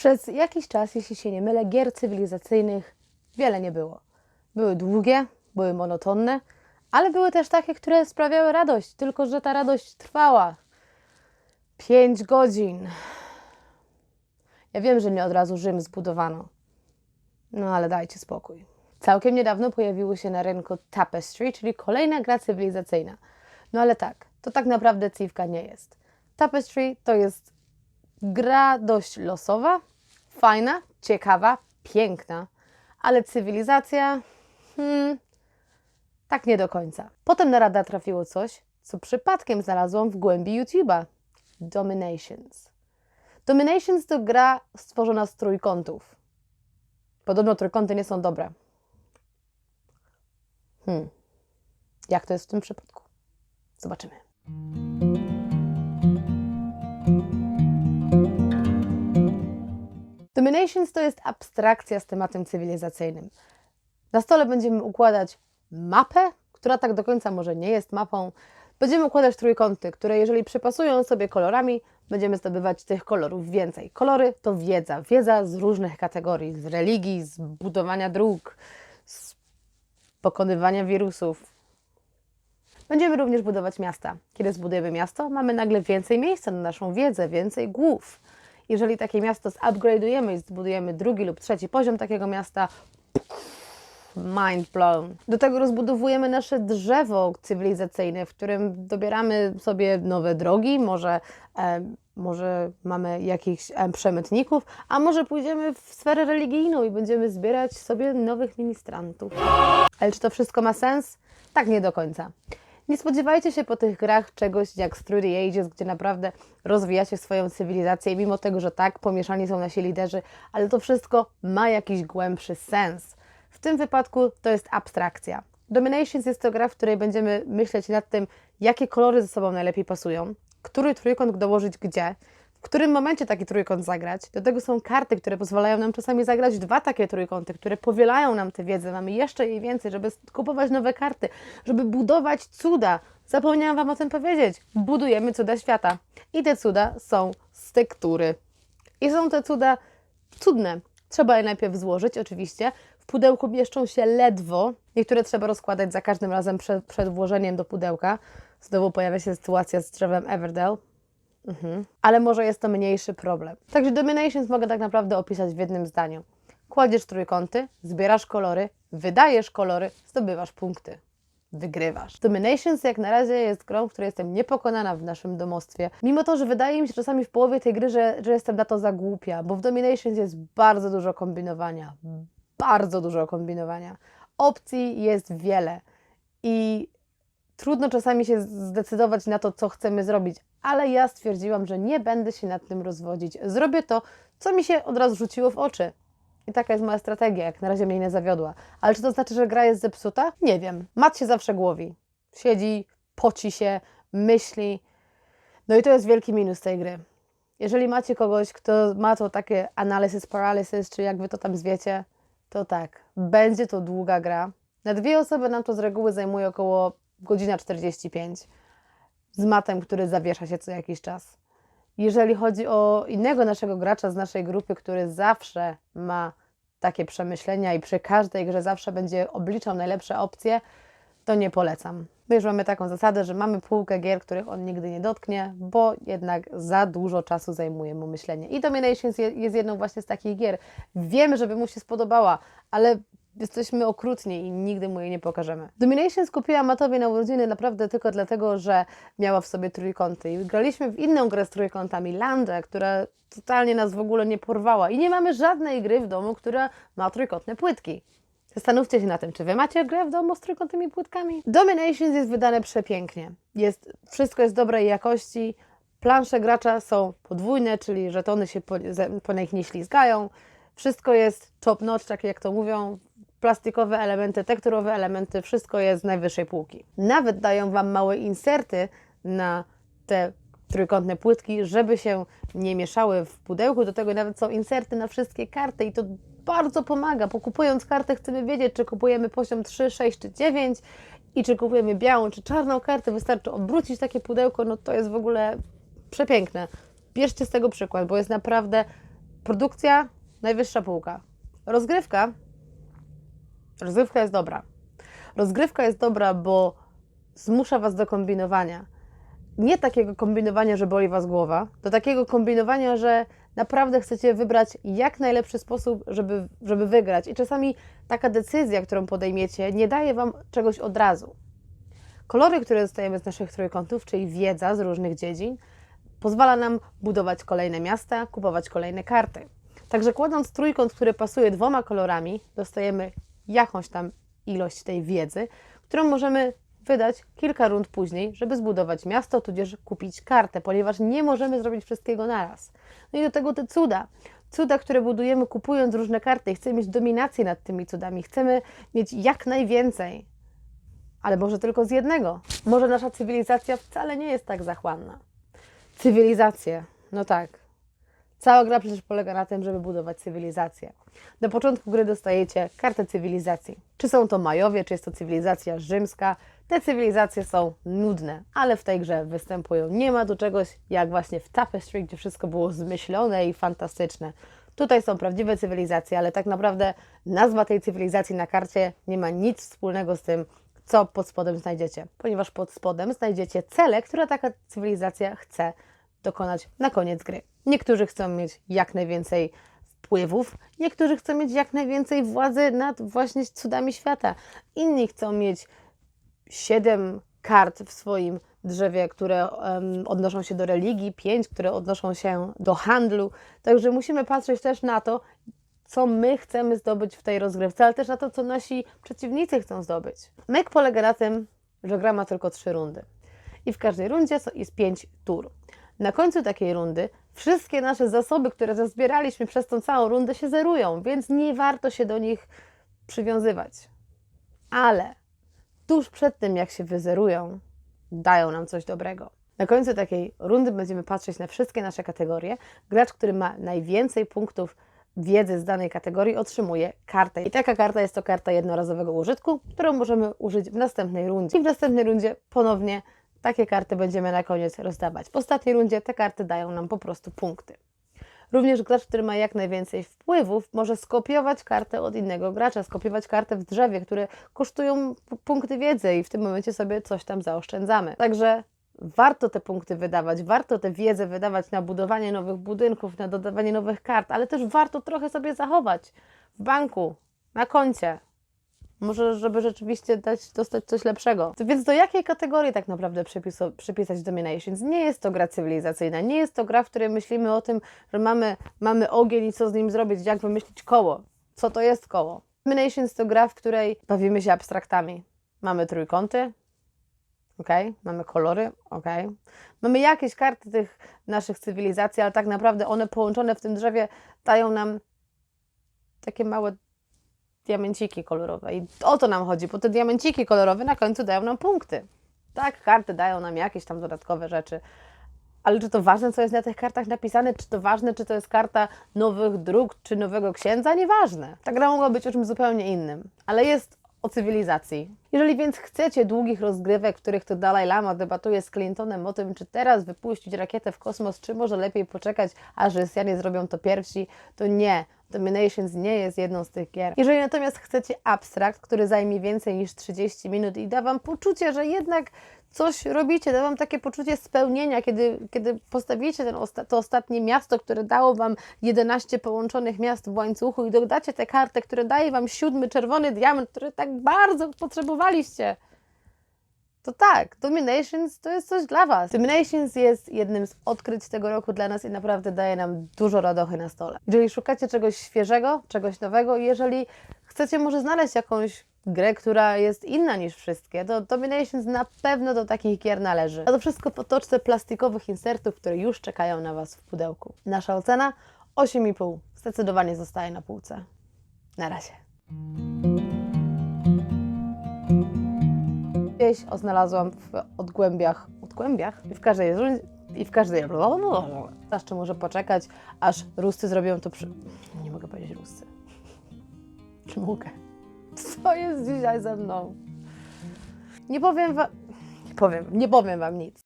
Przez jakiś czas, jeśli się nie mylę, gier cywilizacyjnych wiele nie było. Były długie, były monotonne, ale były też takie, które sprawiały radość, tylko że ta radość trwała 5 godzin. Ja wiem, że nie od razu Rzym zbudowano, no ale dajcie spokój. Całkiem niedawno pojawiły się na rynku Tapestry, czyli kolejna gra cywilizacyjna. No ale tak, to tak naprawdę Civka nie jest. Tapestry to jest gra dość losowa, fajna, ciekawa, piękna, ale cywilizacja, hmm, tak nie do końca. Potem na rada trafiło coś, co przypadkiem znalazłam w głębi YouTube'a. Dominations. Dominations to gra stworzona z trójkątów. Podobno trójkąty nie są dobre. Hmm. Jak to jest w tym przypadku? Zobaczymy. Dominations to jest abstrakcja z tematem cywilizacyjnym. Na stole będziemy układać mapę, która tak do końca może nie jest mapą. Będziemy układać trójkąty, które jeżeli przypasują sobie kolorami, będziemy zdobywać tych kolorów więcej. Kolory to wiedza, wiedza z różnych kategorii, z religii, z budowania dróg, z pokonywania wirusów. Będziemy również budować miasta. Kiedy zbudujemy miasto, mamy nagle więcej miejsca na naszą wiedzę, więcej głów. Jeżeli takie miasto zupgrade'ujemy i zbudujemy drugi lub trzeci poziom takiego miasta, mind blown. Do tego rozbudowujemy nasze drzewo cywilizacyjne, w którym dobieramy sobie nowe drogi, może, e, może mamy jakichś e, przemytników, a może pójdziemy w sferę religijną i będziemy zbierać sobie nowych ministrantów. Ale czy to wszystko ma sens? Tak nie do końca. Nie spodziewajcie się po tych grach czegoś jak the Ages, gdzie naprawdę rozwijacie swoją cywilizację, mimo tego, że tak, pomieszani są nasi liderzy, ale to wszystko ma jakiś głębszy sens. W tym wypadku to jest abstrakcja. Dominations jest to gra, w której będziemy myśleć nad tym, jakie kolory ze sobą najlepiej pasują, który trójkąt dołożyć gdzie, w którym momencie taki trójkąt zagrać. Do tego są karty, które pozwalają nam czasami zagrać dwa takie trójkąty, które powielają nam tę wiedzę. Mamy jeszcze jej więcej, żeby kupować nowe karty, żeby budować cuda. Zapomniałam Wam o tym powiedzieć. Budujemy cuda świata. I te cuda są z tektury. I są te cuda cudne. Trzeba je najpierw złożyć, oczywiście. W pudełku mieszczą się ledwo. Niektóre trzeba rozkładać za każdym razem przed, przed włożeniem do pudełka. Znowu pojawia się sytuacja z drzewem Everdell. Mhm. Ale może jest to mniejszy problem. Także Dominations mogę tak naprawdę opisać w jednym zdaniu. Kładziesz trójkąty, zbierasz kolory, wydajesz kolory, zdobywasz punkty. Wygrywasz. Dominations jak na razie jest grą, w której jestem niepokonana w naszym domostwie. Mimo to, że wydaje mi się czasami w połowie tej gry, że, że jestem na to za głupia, bo w Dominations jest bardzo dużo kombinowania. Bardzo dużo kombinowania. Opcji jest wiele. I trudno czasami się zdecydować na to, co chcemy zrobić, ale ja stwierdziłam, że nie będę się nad tym rozwodzić. Zrobię to, co mi się od razu rzuciło w oczy. I taka jest moja strategia, jak na razie mnie nie zawiodła. Ale czy to znaczy, że gra jest zepsuta? Nie wiem. Mat się zawsze głowi. Siedzi, poci się, myśli. No i to jest wielki minus tej gry. Jeżeli macie kogoś, kto ma to takie analysis paralysis, czy jak wy to tam zwiecie, to tak, będzie to długa gra. Na dwie osoby nam to z reguły zajmuje około godzina 45 z matem, który zawiesza się co jakiś czas. Jeżeli chodzi o innego naszego gracza z naszej grupy, który zawsze ma takie przemyślenia i przy każdej grze zawsze będzie obliczał najlepsze opcje, to nie polecam. My już mamy taką zasadę, że mamy półkę gier, których on nigdy nie dotknie, bo jednak za dużo czasu zajmuje mu myślenie. I Dominations jest jedną właśnie z takich gier. Wiemy, żeby mu się spodobała, ale jesteśmy okrutni i nigdy mu jej nie pokażemy. Dominations kupiłam Matowi na urodziny naprawdę tylko dlatego, że miała w sobie trójkąty. I graliśmy w inną grę z trójkątami, Landę, która totalnie nas w ogóle nie porwała. I nie mamy żadnej gry w domu, która ma trójkątne płytki. Zastanówcie się na tym, czy Wy macie grę w domu z trójkątnymi płytkami? Dominations jest wydane przepięknie. Jest, wszystko jest dobrej jakości. Plansze gracza są podwójne, czyli żetony się po, po nich nie ślizgają. Wszystko jest top notch, tak jak to mówią. Plastikowe elementy, tekturowe elementy, wszystko jest z najwyższej półki. Nawet dają Wam małe inserty na te trójkątne płytki, żeby się nie mieszały w pudełku. Do tego nawet są inserty na wszystkie karty i to bardzo pomaga, bo kupując kartę chcemy wiedzieć, czy kupujemy poziom 3, 6 czy 9 i czy kupujemy białą czy czarną kartę. Wystarczy obrócić takie pudełko, no to jest w ogóle przepiękne. Bierzcie z tego przykład, bo jest naprawdę produkcja, najwyższa półka. Rozgrywka, rozgrywka jest dobra. Rozgrywka jest dobra, bo zmusza Was do kombinowania. Nie takiego kombinowania, że boli Was głowa, do takiego kombinowania, że naprawdę chcecie wybrać jak najlepszy sposób, żeby, żeby wygrać. I czasami taka decyzja, którą podejmiecie, nie daje Wam czegoś od razu. Kolory, które dostajemy z naszych trójkątów, czyli wiedza z różnych dziedzin, pozwala nam budować kolejne miasta, kupować kolejne karty. Także kładąc trójkąt, który pasuje dwoma kolorami, dostajemy jakąś tam ilość tej wiedzy, którą możemy wydać kilka rund później, żeby zbudować miasto, tudzież kupić kartę, ponieważ nie możemy zrobić wszystkiego naraz. No i do tego te cuda. Cuda, które budujemy kupując różne karty. Chcemy mieć dominację nad tymi cudami. Chcemy mieć jak najwięcej. Ale może tylko z jednego. Może nasza cywilizacja wcale nie jest tak zachłanna. Cywilizację. No tak. Cała gra przecież polega na tym, żeby budować cywilizację. Na początku gry dostajecie kartę cywilizacji. Czy są to Majowie, czy jest to cywilizacja rzymska. Te cywilizacje są nudne, ale w tej grze występują. Nie ma tu czegoś jak właśnie w Tapestry, gdzie wszystko było zmyślone i fantastyczne. Tutaj są prawdziwe cywilizacje, ale tak naprawdę nazwa tej cywilizacji na karcie nie ma nic wspólnego z tym, co pod spodem znajdziecie, ponieważ pod spodem znajdziecie cele, które taka cywilizacja chce dokonać na koniec gry. Niektórzy chcą mieć jak najwięcej wpływów, niektórzy chcą mieć jak najwięcej władzy nad właśnie cudami świata, inni chcą mieć siedem kart w swoim drzewie, które um, odnoszą się do religii, pięć, które odnoszą się do handlu. Także musimy patrzeć też na to, co my chcemy zdobyć w tej rozgrywce, ale też na to, co nasi przeciwnicy chcą zdobyć. Mek polega na tym, że gra ma tylko trzy rundy. I w każdej rundzie jest pięć tur. Na końcu takiej rundy wszystkie nasze zasoby, które zazbieraliśmy przez tą całą rundę, się zerują, więc nie warto się do nich przywiązywać. Ale tuż przed tym, jak się wyzerują, dają nam coś dobrego. Na końcu takiej rundy będziemy patrzeć na wszystkie nasze kategorie. Gracz, który ma najwięcej punktów wiedzy z danej kategorii, otrzymuje kartę. I taka karta jest to karta jednorazowego użytku, którą możemy użyć w następnej rundzie. I w następnej rundzie ponownie takie karty będziemy na koniec rozdawać. W ostatniej rundzie te karty dają nam po prostu punkty. Również gracz, który ma jak najwięcej wpływów, może skopiować kartę od innego gracza, skopiować kartę w drzewie, które kosztują punkty wiedzy i w tym momencie sobie coś tam zaoszczędzamy. Także warto te punkty wydawać, warto tę wiedzę wydawać na budowanie nowych budynków, na dodawanie nowych kart, ale też warto trochę sobie zachować w banku, na koncie. Może, żeby rzeczywiście dać, dostać coś lepszego. Więc do jakiej kategorii tak naprawdę przypisać Dominations? Nie jest to gra cywilizacyjna, nie jest to gra, w której myślimy o tym, że mamy, mamy ogień i co z nim zrobić, jak wymyślić koło. Co to jest koło? Dominations to gra, w której bawimy się abstraktami. Mamy trójkąty, ok, mamy kolory, ok. Mamy jakieś karty tych naszych cywilizacji, ale tak naprawdę one połączone w tym drzewie dają nam takie małe diamenciki kolorowe. I o to nam chodzi, bo te diamenciki kolorowe na końcu dają nam punkty. Tak, karty dają nam jakieś tam dodatkowe rzeczy. Ale czy to ważne, co jest na tych kartach napisane? Czy to ważne, czy to jest karta nowych dróg, czy nowego księdza? Nieważne. Ta gra mogła być o czymś zupełnie innym. Ale jest o cywilizacji. Jeżeli więc chcecie długich rozgrywek, w których to Dalai Lama debatuje z Clintonem o tym, czy teraz wypuścić rakietę w kosmos, czy może lepiej poczekać, aż Rosjanie zrobią to pierwsi, to nie. Dominations nie jest jedną z tych gier. Jeżeli natomiast chcecie abstrakt, który zajmie więcej niż 30 minut i da Wam poczucie, że jednak coś robicie, da Wam takie poczucie spełnienia, kiedy, kiedy postawicie ten osta to ostatnie miasto, które dało Wam 11 połączonych miast w łańcuchu i dodacie tę kartę, które daje Wam siódmy czerwony diament, który tak bardzo potrzebowaliście. To tak, Dominations to jest coś dla Was. Dominations jest jednym z odkryć tego roku dla nas i naprawdę daje nam dużo radochy na stole. Jeżeli szukacie czegoś świeżego, czegoś nowego, jeżeli chcecie może znaleźć jakąś grę, która jest inna niż wszystkie, to Dominations na pewno do takich gier należy. A to wszystko po toczce plastikowych insertów, które już czekają na Was w pudełku. Nasza ocena 8,5. Zdecydowanie zostaje na półce. Na razie. Wieś znalazłam w odgłębiach, odgłębiach w każdej i w każdej... Jeszcze muszę poczekać, aż Ruscy zrobią to przy... Nie mogę powiedzieć Ruscy. Czy mogę? Co jest dzisiaj ze mną? Nie powiem wam... Nie powiem, nie powiem wam nic.